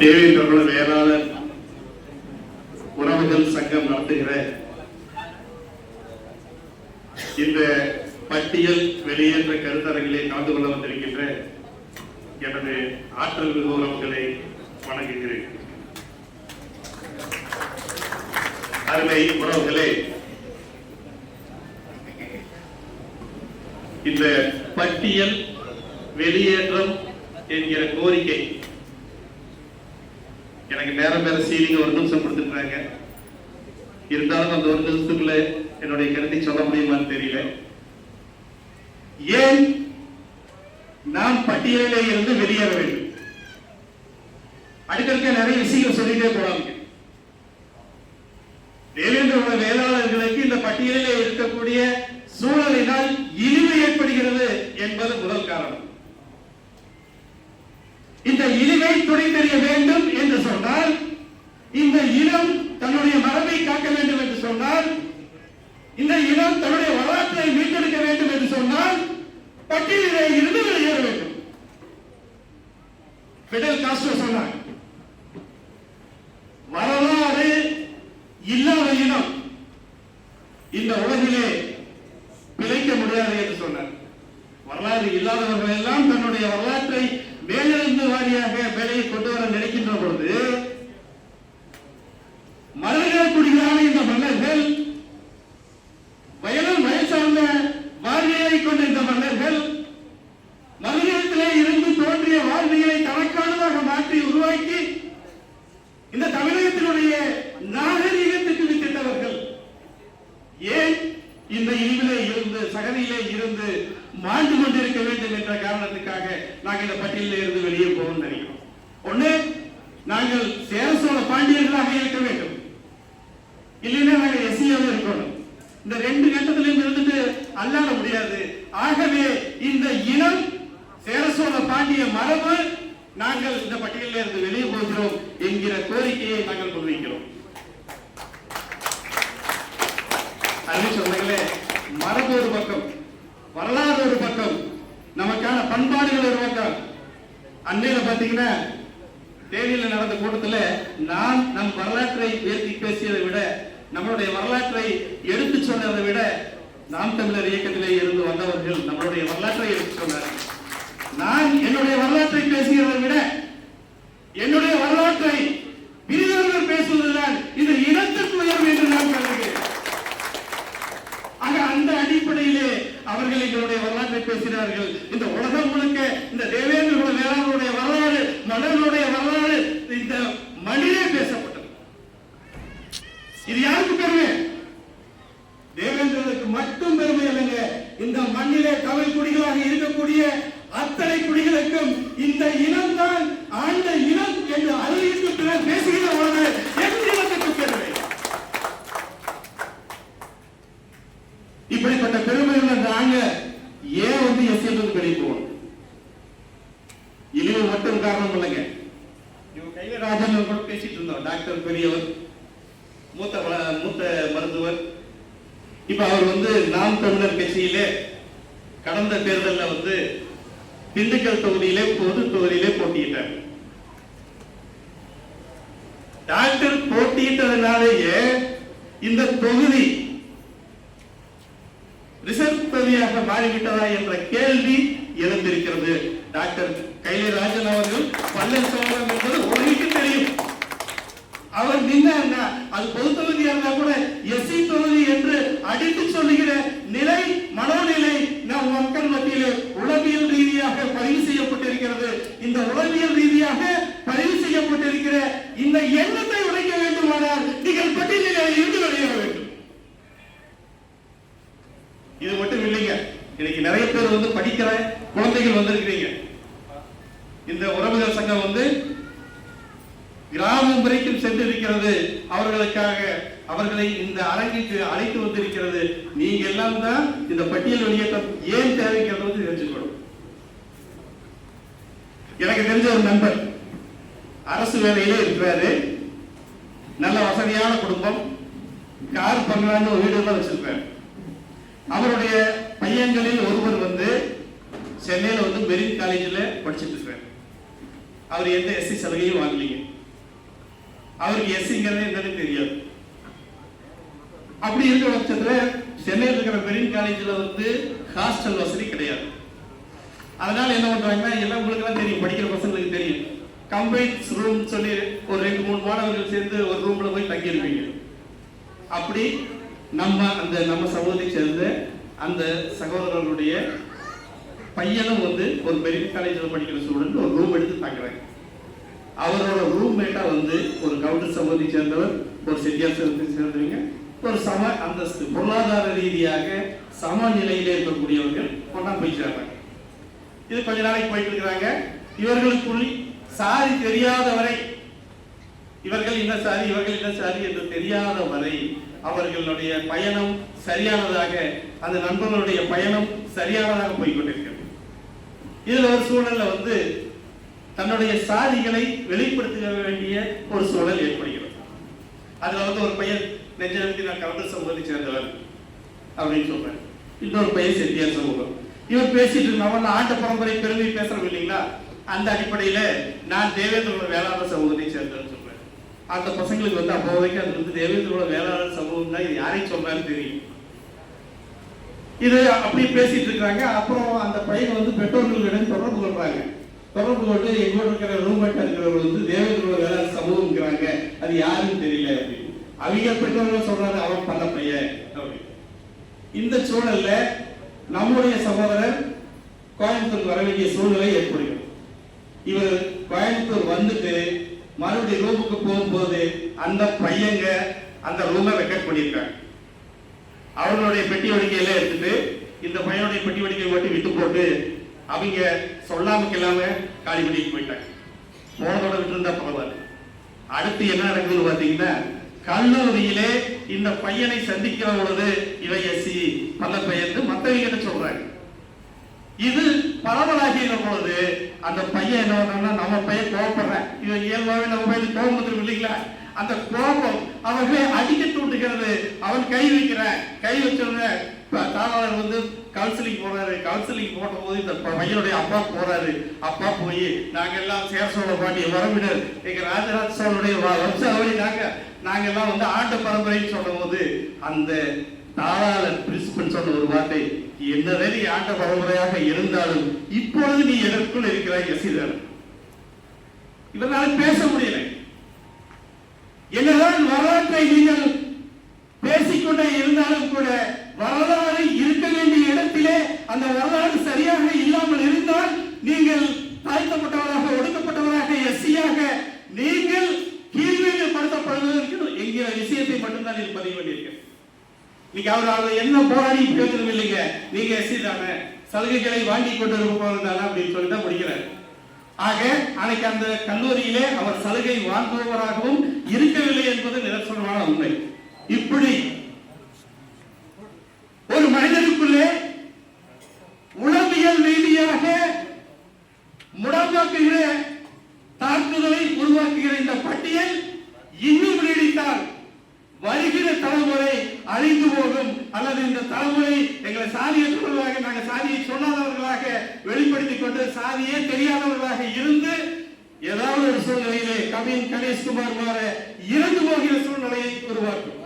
தேவேந்திரகுல வேளாளர் உறவுகள் சங்கம் நடத்துகிற இந்த பட்டியல் வெளியேற்ற கருத்தரங்கிலே கலந்து கொள்ள வந்திருக்கின்ற எனது ஆற்றல் மிகு உறவுகளை வணங்குகிறேன். அருமை உறவுகளே இந்த பட்டியல் வெளியேற்றம் என்கிற கோரிக்கை எனக்கு நேரம் மேல சீலிங்க ஒரு நிமிஷம் கொடுத்துருக்காங்க? இருந்தாலும் அந்த ஒரு நிமிஷத்துக்குள்ள என்னுடைய கருத்தை சொல்ல முடியுமான்னு தெரியல. ஏன் நாம் பட்டியலிலே இருந்து வெளியேற வேண்டும்? அடுக்கடுக்க நிறைய விஷயங்கள் சொல்லிட்டே போறாங்க. தேவேந்திர குல வேளாளர்களுக்கு இந்த பட்டியலிலே இருக்கக்கூடிய சூழலினால் இழிவு ஏற்படுகிறது என்பது முதல் காரணம். இந்த துணை தெரிய வேண்டும் என்று சொன்னால் இந்த இனம் தன்னுடைய மரபை காக்க வேண்டும் என்று சொன்னால் இந்த இனம் தன்னுடைய வரலாற்றை மீட்டெடுக்க வேண்டும் என்று சொன்னால் பட்டியலிலே இருந்து வெளியேற வேண்டும். பிடல் காஸ்ட்ரோ சொன்னார் வரலாறு இல்லாத இனம் இந்த உலகிலே பிழைக்க முடியாது என்று சொன்னார் வரலாறு இல்லாதவர்கள் எல்லாம் தன்னுடைய வரலாற்றை மேலிருந்து வாரியாக வேலையை கொண்டு வர நினைக்கின்ற பொழுது மலர்கள் குடிகளான இந்த மன்னர்கள் வயலும் வயசார்ந்த வாழ்வியலை கொண்ட இந்த மன்னர்கள் மனிதத்திலே இருந்து தோன்றிய வாழ்வியலை தனக்கானதாக மாற்றி உருவாக்கி இந்த தமிழகத்தினுடைய நாகரீகத்துக்கு வித்திட்டவர்கள். ஏன்? இந்த இழிவிலே இருந்து சகதியிலே இருந்து மாண்டு கொண்டிருக்க வேண்டும் என்ற காரணத்துக்காக நாங்கள் இந்த பட்டியலில் இருந்து வெளியே போகணும்னு நினைக்கிறோம் ஒண்ணு நாங்கள் சேர சோழ பாண்டியர்களாக இருக்க வேண்டும் இல்லைன்னா நாங்கள் எஸ்சியாவே இருக்கணும் இந்த ரெண்டு கட்டத்திலையும் இருந்துட்டு அல்லாட முடியாது. ஆகவே இந்த இனம் சேர சோழ பாண்டிய மரபு நாங்கள் இந்த பட்டியலில் இருந்து வெளியே போகிறோம் என்கிற கோரிக்கையை நாங்கள் முன்வைக்கிறோம். அருமை சொன்னங்களே மரபு ஒரு பக்கம் வரலாறு ஒரு பக்கம் நமக்கான பண்பாடுகள் ஒரு பக்கம். அன்னையில பாத்தீங்கன்னா தேனியில நடந்த கூட்டத்தில் நான் நம் வரலாற்றை உயர்த்தி பேசியதை விட நம்மளுடைய வரலாற்றை எடுத்து சொன்னதை விட நாம் தமிழர் இயக்கத்திலே இருந்து வந்தவர்கள் நம்மளுடைய வரலாற்றை எடுத்து சொன்னார்கள். நான் என்னுடைய வரலாற்றை பேசுகிறதை விட என்னுடைய வரலாற்றை பிரிதவர்கள் பேசுவதுதான் இது இனத்திற்கு உயர்வு என்று நான் கருதுகிறேன் ஆக அந்த அடிப்படையிலே அவர்கள் எங்களுடைய வரலாற்றை பேசினார்கள் இந்த உலகம் முழுக்க இந்த தேவேந்திர குல வேளாண்மையுடைய வரலாறு மன்னர்களுடைய வரலாறு இந்த மண்ணிலே பேசப்பட்டது இது யாருக்கு பெருமை தேவேந்திரனுக்கு மட்டும் பெருமை இல்லைங்க இந்த மண்ணிலே தமிழ் குடிகளாக இருக்கக்கூடிய அத்தனை குடிகளுக்கும் இந்த இனம்தான் ஆண்ட இனம் என்று அறிவித்து பிறர் பேசுகிற பொழுது என் இனத்துக்கு பெருமை இப்படிப்பட்ட பெருமையுள்ள நாங்க ஏன் வந்து எஸ்எல் வெளியே போகணும்? இழிவு மட்டும் காரணம் இல்லைங்க. இவங்க கையில ராஜன் கூட பேசிட்டு இருந்தோம். டாக்டர் பெரியவர் மூத்த மூத்த மருத்துவர். இப்ப அவர் வந்து நாம் தமிழர் கட்சியிலே கடந்த தேர்தலில் வந்து திண்டுக்கல் தொகுதியிலே பொது தொகுதியிலே போட்டியிட்டார். டாக்டர் போட்டியிட்டதுனாலேயே இந்த தொகுதி ரிசர்வ் மாறிவிட்டதா என்ற கேள்வி எழுந்திருக்கிறது. டாக்டர் கைலை ராஜன் அவர்கள் பன்னீர்செல்வம் என்பது உலகிற்கு தெரியும். அவர் நின்னா அது பொது தொகுதியா இருந்தா கூட எஸ்சி தொகுதி என்று அடித்து சொல்லுகிற நிலை மனோநிலை நம் மக்கள் மத்தியிலே உளவியல் ரீதியாக பதிவு செய்யப்பட்டிருக்கிறது. இந்த உளவியல் ரீதியாக பதிவு செய்யப்பட்டிருக்கிற இந்த எண்ணத்தை உடைக்க வேண்டுமானால் நீங்கள் பட்டியலில் இருந்து வெளியேற வேண்டும் இது மட்டும் இல்லைங்க இன்னைக்கு நிறைய பேர் வந்து படிக்கிற குழந்தைகள் வந்திருக்கிறீங்க. இந்த உறவுகள் சங்கம் வந்து கிராமம் வரைக்கும் சென்றிருக்கிறது. அவர்களுக்காக அவர்களை இந்த அரங்கிற்கு அழைத்து வந்திருக்கிறது. நீங்க எல்லாம் தான் இந்த பட்டியல் வெளியேற்றம் ஏன் தேவைங்கிறத வந்து தெரிஞ்சுக்கணும். எனக்கு தெரிஞ்ச ஒரு நண்பர் அரசு வேலையிலே இருக்கிறாரு. நல்ல வசதியான குடும்பம் கார் பங்களான்னு ஒரு வீடு தான் வச்சிருப்பார் அவருடைய பையன்களில் ஒருவர் வந்து சென்னையில வந்து மெரின் காலேஜில் படிச்சுட்டு இருக்காரு அவர் எந்த எஸ்சி சலுகையும் வாங்கலீங்க. அவருக்கு எஸ்சிங்கிறது என்னன்னு தெரியாது. அப்படி இருக்கிற பட்சத்துல சென்னையில் இருக்கிற மெரின் காலேஜில் வந்து ஹாஸ்டல் வசதி கிடையாது. அதனால என்ன பண்றாங்கன்னா எல்லாம் உங்களுக்கு எல்லாம் தெரியும் படிக்கிற பசங்களுக்கு தெரியும். கம்பைன்ஸ் ரூம் சொல்லி ஒரு ரெண்டு மூணு மாணவர்கள் சேர்ந்து ஒரு ரூம்ல போய் தங்கியிருப்பீங்க. அப்படி நம்ம அந்த நம்ம சமூகத்தை சேர்ந்த அந்த சகோதரர்களுடைய பையனும் வந்து ஒரு மெரிட் காலேஜில் படிக்கிற ஸ்டூடெண்ட் ஒரு ரூம் எடுத்து தங்குறாங்க அவரோட ரூம்மேட்டாக வந்து ஒரு கவுண்டர் சமூகத்தை சேர்ந்தவர் ஒரு செட்டியார் சமூகத்தை சேர்ந்தவங்க ஒரு சம அந்தஸ்து பொருளாதார ரீதியாக சமநிலையிலே இருக்கக்கூடியவர்கள் கொண்டா போய் சேர்றாங்க இது கொஞ்ச நாளைக்கு போயிட்டு இருக்கிறாங்க. இவர்களுக்குள் சாதி தெரியாத வரை இவர்கள் என்ன சாதி இவர்கள் என்ன சாதி என்று தெரியாத வரை அவர்களுடைய பயணம் சரியானதாக அந்த நண்பர்களுடைய பயணம் சரியானதாக போய்கொண்டிருக்கிறது இதுல ஒரு சூழல்ல வந்து தன்னுடைய சாதிகளை வெளிப்படுத்த வேண்டிய ஒரு சூழல் ஏற்படுகிறது. அதுல வந்து ஒரு பையன் நெஞ்செழுத்தி நான் கலந்து சமூகத்தை சேர்ந்தவர் அப்படின்னு சொல்றேன் இன்னொரு பையன் செட்டியார் சமூகம். இவர் பேசிட்டு இருந்தவன் ஆட்ட பரம்பரை பெருமை பேசுறோம் இல்லைங்களா? அந்த அடிப்படையில நான் தேவேந்திரோட வேளாண் சமூகத்தை சேர்ந்தவன் சொல்றேன் அந்த பசங்களுக்கு வந்து அப்போதைக்கு அது வந்து தேவேந்திரோட வேளாண் சமூகம் தான் இது யாரையும் சொல்றான்னு தெரியும். இது அப்படி பேசிட்டு இருக்காங்க. அப்புறம் அந்த பையன் வந்து பெற்றோர்களிடம் தொடர்பு கொள்றாங்க. தொடர்பு கொண்டு எங்களோட இருக்கிற ரூம்மேட்டா இருக்கிறவர் வந்து தேவேந்திரோட வேலை சமூகம்ங்கிறாங்க. அது யாருன்னு தெரியல அப்படின்னு. அவங்க பெற்றோர்கள் சொல்றாரு அவன் பண்ண பையன் அப்படின்னு. இந்த சூழல்ல நம்முடைய சகோதரர் கோயம்புத்தூர் வர வேண்டிய சூழ்நிலை ஏற்படுகிறது. இவர் கோயம்புத்தூர் வந்துட்டு மறுபடியும் ரூமுக்கு போகும்போது அந்த பையங்க அந்த ரூமை ரெக்கார்ட் பண்ணியிருக்காங்க. அவர்களுடைய பெட்டி வடிக்கையில எடுத்துட்டு இந்த பையனுடைய பெட்டி வடிக்கையை மட்டும் விட்டு போட்டு அவங்க சொல்லாமக்கு இல்லாம காலி பண்ணிட்டு போயிட்டாங்க. போனதோட விட்டு இருந்தா பரவாயில்ல. அடுத்து என்ன நடக்குதுன்னு பாத்தீங்கன்னா கல்லூரியிலே இந்த பையனை சந்திக்கிற பொழுது இவை எஸ்சி பல பையன் மத்தவங்க என்ன சொல்றாங்க. இது பரவலாகிற பொழுது அந்த பையன் என்ன பண்ணா நம்ம பையன் கோவப்படுறேன். இவன் இயல்பாவே நம்ம பையன் கோபம் வந்துடும் இல்லைங்களா? அந்த கோபம் அவர்களை அடிக்க தூண்டுகிறது. அவன் கை வைக்கிறேன். கை வச்சோடனே தாளர் வந்து கவுன்சிலிங் போறாரு. கவுன்சிலிங் போட்ட போது இந்த பையனுடைய அப்பா போறாரு. அப்பா போய் நாங்க எல்லாம் சேரசோழ பாண்டிய வரவினர் எங்க ராஜராஜ சோழனுடைய வம்சாவளி நாங்க. நாங்க எல்லாம் வந்து ஆண்ட பரம்பரைன்னு சொல்லும் போது அந்த தாராளர் பிரின்சிபல் சொன்ன ஒரு வார்த்தை என்னதே நீ ஆண்ட பரம்பரையாக இருந்தாலும் இப்பொழுது நீ எதற்குள் இருக்கிறாய் எசிதர் இவரால் பேச முடியல. என்னதான் வரலாற்றை நீங்கள் பேசிக்கொண்டே இருந்தாலும் கூட வரலாறு இருக்க வேண்டிய இடத்திலே அந்த வரலாறு சரியாக இல்லாமல் இருந்தால் நீங்கள் தாழ்த்தப்பட்டவராக ஒடுக்கப்பட்டவராக எஸ்சியாக நீங்கள் கீழ்மைப்படுத்தப்படுவதற்கு என்கிற விஷயத்தை மட்டும்தான் நீங்கள் பதிவு பண்ணியிருக்கேன். நீங்க அவர் அவர் என்ன போராடி பேசணும் இல்லைங்க நீங்க எஸ்சி தானே. சலுகைகளை வாங்கி கொண்டு இருப்பவர் தானே அப்படின்னு சொல்லி தான் முடிக்கிறார். ஆக அன்னைக்கு அந்த கல்லூரியிலே அவர் சலுகை வாங்குபவராகவும் இருக்கவில்லை என்பது நிதர்சனமான உண்மை. இப்படி சூழ்நிலையிலே கவின் கணேஷ்குமார் மாற இறந்து போகிற சூழ்நிலையை உருவாக்கும்